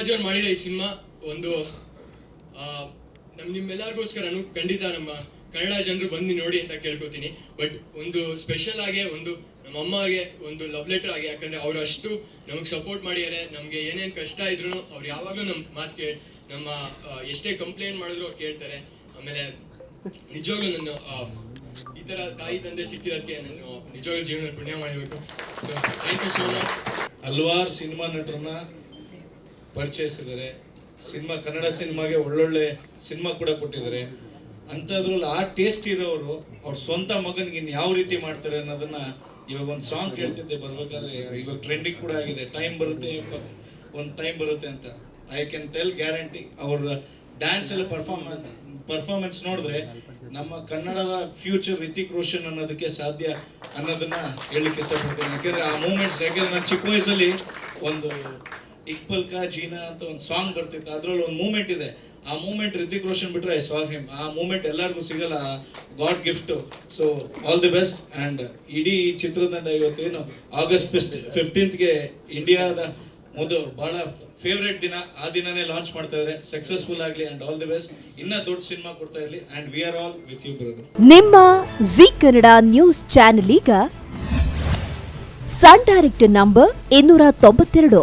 ಅಪ್ಪಾಜಿ ಅವ್ರು ಮಾಡಿರೋ ಈ ಸಿನಿಮಾ ಒಂದು ನಮ್ ನಾನು ಖಂಡಿತ ನಮ್ಮ ಕನ್ನಡ ಜನರು ಬಂದು ನೋಡಿ ಅಂತ ಕೇಳ್ಕೊತೀನಿ. ಬಟ್ ಒಂದು ಸ್ಪೆಷಲ್ ಆಗಿ, ಒಂದು ನಮ್ಮ ಅಮ್ಮಗೆ ಒಂದು ಲವ್ ಲೆಟರ್ ಆಗಿ, ಯಾಕಂದ್ರೆ ಅವ್ರು ಅಷ್ಟು ನಮಗೆ ಸಪೋರ್ಟ್ ಮಾಡಿದ್ದಾರೆ. ನಮಗೆ ಏನೇನು ಕಷ್ಟ ಇದ್ರು ಅವ್ರು ಯಾವಾಗಲೂ ನಮ್ಮ ಮಾತು ಕೇಳಿ, ನಮ್ಮ ಎಷ್ಟೇ ಕಂಪ್ಲೇಂಟ್ ಮಾಡಿದ್ರು ಅವ್ರು ಕೇಳ್ತಾರೆ. ಆಮೇಲೆ ನಿಜವಾಗ್ಲೂ ನನ್ನ ಈ ಥರ ತಾಯಿ ತಂದೆ ಸಿಕ್ಕಿರೋದಕ್ಕೆ ನಾನು ನಿಜವಾಗ್ಲೂ ಜೀವನ ಪುಣ್ಯ ಮಾಡಬೇಕು so thank you so much ಹಲವಾರು ಸಿನಿಮಾ ನಟರನ್ನ ಪರಿಚಯಿಸಿದ್ದಾರೆ ಸಿನಿಮಾ, ಕನ್ನಡ ಸಿನಿಮಾಗೆ ಒಳ್ಳೊಳ್ಳೆ ಸಿನಿಮಾ ಕೂಡ ಕೊಟ್ಟಿದ್ದಾರೆ. ಅಂಥದ್ರಲ್ಲಿ ಆ ಟೇಸ್ಟ್ ಇರೋರು ಅವ್ರ ಸ್ವಂತ ಮಗನಿಗೆ ಇನ್ನು ಯಾವ ರೀತಿ ಮಾಡ್ತಾರೆ ಅನ್ನೋದನ್ನ ಇವಾಗ ಒಂದು ಸಾಂಗ್ ಕೇಳ್ತಿದ್ದೆ ಬರ್ಬೇಕಾದ್ರೆ ಇವಾಗ ಟ್ರೆಂಡಿಂಗ್ ಕೂಡ ಆಗಿದೆ. ಟೈಮ್ ಬರುತ್ತೆ ಒಂದು ಟೈಮ್ ಬರುತ್ತೆ ಅಂತ. ಐ ಕ್ಯಾನ್ ಟೆಲ್ ಗ್ಯಾರಂಟಿ ಅವ್ರ ಡ್ಯಾನ್ಸ್ ಎಲ್ಲ ಪರ್ಫಾರ್ಮೆನ್ಸ್ ಪರ್ಫಾರ್ಮೆನ್ಸ್ ನೋಡಿದ್ರೆ ನಮ್ಮ ಕನ್ನಡದ ಫ್ಯೂಚರ್ ರಿತಿಕ್ ರೋಷನ್ ಅನ್ನೋದಕ್ಕೆ ಸಾಧ್ಯ ಅನ್ನೋದನ್ನ ಹೇಳಲಿಕ್ಕೆ ಇಷ್ಟಪಡ್ತೀನಿ. ಯಾಕೆಂದ್ರೆ ಆ ಮೂಮೆಂಟ್ಸ್ ಯಾಕೆಂದ್ರೆ ನಾನು ಚಿಕ್ಕ ವಯಸ್ಸಲ್ಲಿ ಒಂದು ಇಕ್ಬಲ್ ಕಾ ಜೀನಾ ಅಂತ ಒಂದು ಸಾಂಗ್ ಬರ್ತಿತ್ತು. ಅದ್ರಲ್ಲಿ ಒಂದು ಮೂಮೆಂಟ್ ಇದೆ. ಆ ಮೂಮೆಂಟ್ ರಿತಿಕ್ ರೋಷನ್ ಬಿಟ್ರೆ ಐ ಸ್ವಾ ಹಿಮ್ ಆ ಮೂಮೆಂಟ್ ಎಲ್ಲರಿಗೂ ಸಿಗಲ್ಲ. God gift so all the best and ಇಡೀ ಚಿತ್ರತಂಡ ಇವತ್ತು ಏನು ಆಗಸ್ಟ್ ಫಿಫ್ಟ್ ಫಿಫ್ಟೀನ್ತ್ಗೆ ಇಂಡಿಯಾದ ಮೊದಲು ಬಹಳ ಫೇವ್ರೇಟ್ ದಿನ. ಆ ದಿನನೇ ಲಾಂಚ್ ಮಾಡ್ತಾ ಇದ್ದಾರೆ ಸಕ್ಸಸ್ಫುಲ್ ಆಗಲಿ ಅಂಡ್ ಆಲ್ ದಿ ಬೆಸ್ಟ್ ಇನ್ನ ದೊಡ್ಡ ಸಿನಿಮಾ ಕೊಡ್ತಾ ಇರಲಿ. And we are all with you brother ನಿಮ್ಮ ಜಿ ಕನ್ನಡ ನ್ಯೂಸ್ ಚಾನೆಲ್ ಈಗ ಸನ್ ಡೈರೆಕ್ಟರ್ ನಂಬರ್ ಇನ್ನೂರ ತೊಂಬತ್ತೆರಡು.